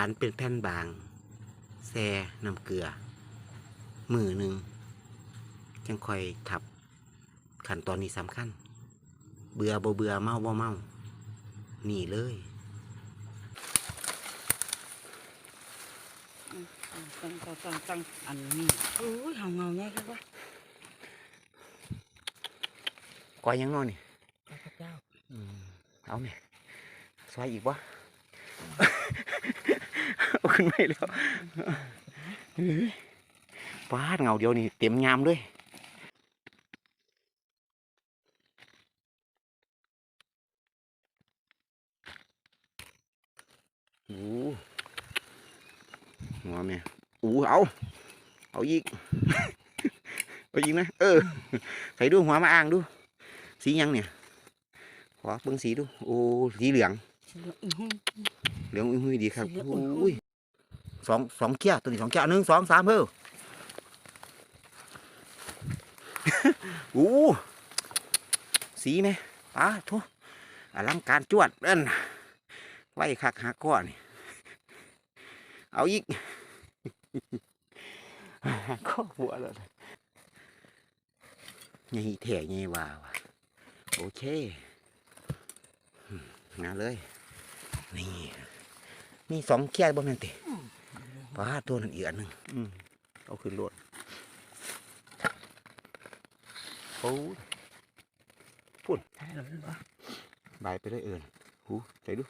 านเป็นแผ่นบาง แซ่น้ำเกลือ มือหนึ่งจังค่อยทับขั้นตอนนี้สำคัญ เบื่อบ่เบื่อเมาบ่เมานี่เลยตั้งตั้งตั้งตั้งอันนี้โอ้ยเฮาเงาใหญ่ครับว่าก้อยยังนอนนี่ข้าพเจ้าอืมเอาเนี่ยซอยอีกวะ เอาขึ้นไม่แล้วเฮ้ยฟาดเงาเดียวนี่เต็มงามด้วยโอ้หัวแม่อู้เอาเอาอีกเอาอีกนะเออใส่ดูหัวมาอ่างดู สีหยังเนี่ยขอเบิ่งสีดู โอ้สีเหลืองสิ เหลืองอื้อหือเหลืองอุ้ยๆดีครับสีเหลืองโอุ่นๆอ้ยสองสองเกี้ยตัวนี้สองเกี้ยหนึ่งสองสามเพิ่มโอ้สีไหมป้าทุอลังการจวดเอิ้นไว้คักหาก้อนนี่เอาอีกข้อหัวเลยไงแถ่ไงว่าว่ะโอเคอืมมาเลย นี่ นี่สองเขี้ยบ่แม่นติป้าตัวนั้นอีกอันหนึ่งอืมเอาขึ้นรถโอ้ยถ่ายแล้วเหรอบายไปเลยเอิญหูใส่ดู